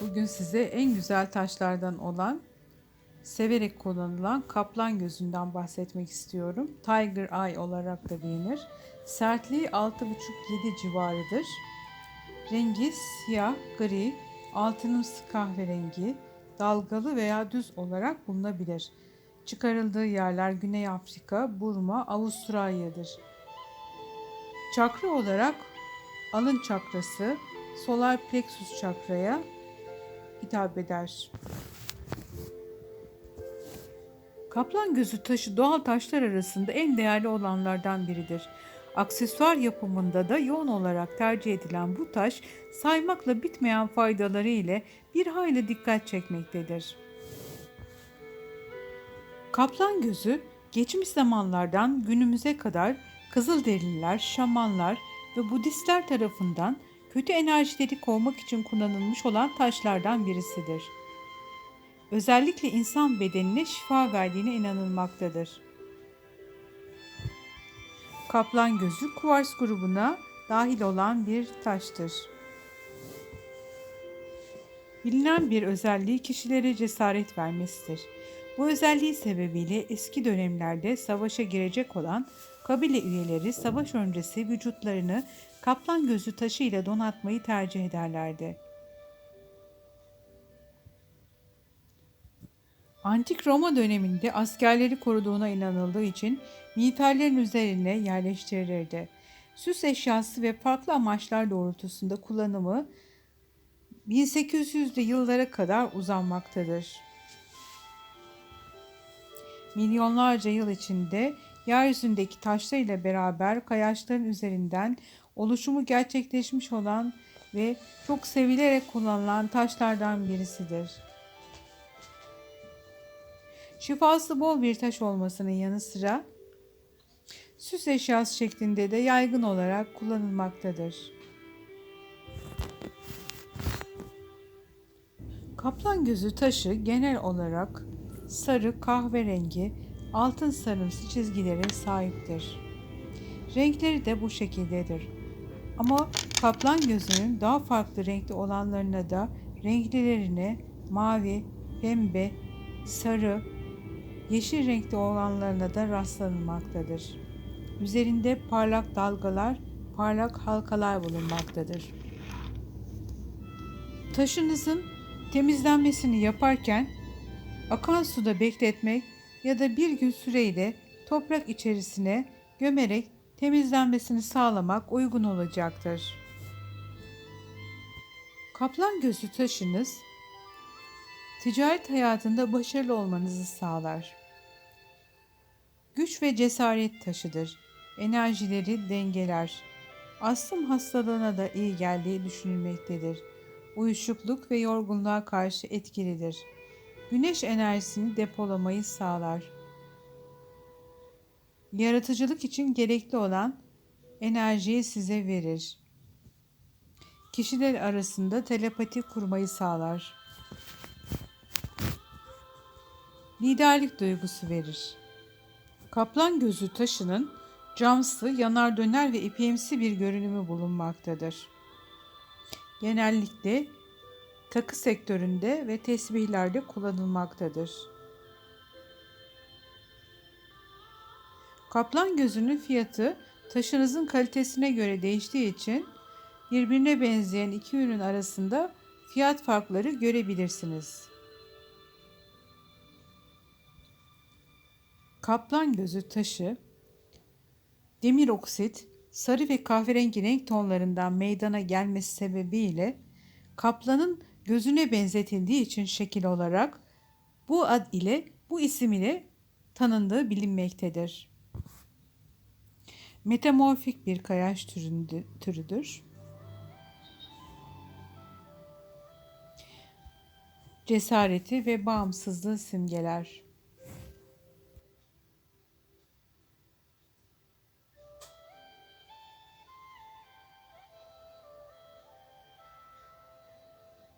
Bugün size en güzel taşlardan olan, severek kullanılan kaplan gözünden bahsetmek istiyorum. Tiger Eye olarak da bilinir. Sertliği 6,5-7 civarıdır. Rengi siyah, gri, altınımsı kahverengi, dalgalı veya düz olarak bulunabilir. Çıkarıldığı yerler Güney Afrika, Burma, Avustralya'dır. Çakra olarak alın çakrası, solar plexus çakraya hitap eder. Kaplan gözü taşı doğal taşlar arasında en değerli olanlardan biridir. Aksesuar yapımında da yoğun olarak tercih edilen bu taş saymakla bitmeyen faydaları ile bir hayli dikkat çekmektedir. Kaplan gözü geçmiş zamanlardan günümüze kadar Kızılderililer, şamanlar ve Budistler tarafından kötü enerjileri kovmak için kullanılmış olan taşlardan birisidir. Özellikle insan bedenine şifa verdiğine inanılmaktadır. Kaplan gözü kuvars grubuna dahil olan bir taştır. Bilinen bir özelliği kişilere cesaret vermesidir. Bu özelliği sebebiyle eski dönemlerde savaşa girecek olan kabile üyeleri savaş öncesi vücutlarını kaplan gözü taşı ile donatmayı tercih ederlerdi. Antik Roma döneminde askerleri koruduğuna inanıldığı için miğferlerin üzerine yerleştirilirdi. Süs eşyası ve farklı amaçlar doğrultusunda kullanımı 1800'lü yıllara kadar uzanmaktadır. Milyonlarca yıl içinde yeryüzündeki taşlar ile beraber kayaçların üzerinden oluşumu gerçekleşmiş olan ve çok sevilerek kullanılan taşlardan birisidir. Şifası bol bir taş olmasının yanı sıra süs eşyası şeklinde de yaygın olarak kullanılmaktadır. Kaplan gözü taşı genel olarak sarı, kahverengi, altın sarımsı çizgilere sahiptir. Renkleri de bu şekildedir. Ama kaplan gözünün daha farklı renkli olanlarına da renklilerine mavi, pembe, sarı, yeşil renkli olanlarına da rastlanılmaktadır. Üzerinde parlak dalgalar, parlak halkalar bulunmaktadır. Taşınızın temizlenmesini yaparken akan suda bekletmek ya da bir gün süreyle toprak içerisine gömerek temizlenmesini sağlamak uygun olacaktır. Kaplan gözü taşınız ticaret hayatında başarılı olmanızı sağlar. Güç ve cesaret taşıdır. Enerjileri dengeler. Astım hastalığına da iyi geldiği düşünülmektedir. Uyuşukluk ve yorgunluğa karşı etkilidir. Güneş enerjisini depolamayı sağlar. Yaratıcılık için gerekli olan enerjiyi size verir. Kişiler arasında telepati kurmayı sağlar. Liderlik duygusu verir. Kaplan gözü taşının camsı, yanar döner ve ipimsi bir görünümü bulunmaktadır. Genellikle takı sektöründe ve tesbihlerde kullanılmaktadır. Kaplan gözünün fiyatı taşınızın kalitesine göre değiştiği için birbirine benzeyen iki ürün arasında fiyat farkları görebilirsiniz. Kaplan gözü taşı demir oksit, sarı ve kahverengi renk tonlarından meydana gelmesi sebebiyle kaplanın gözüne benzetildiği için şekil olarak bu ad ile bu isim ile tanındığı bilinmektedir. Metamorfik bir kayaç türüdür. Cesareti ve bağımsızlığı simgeler.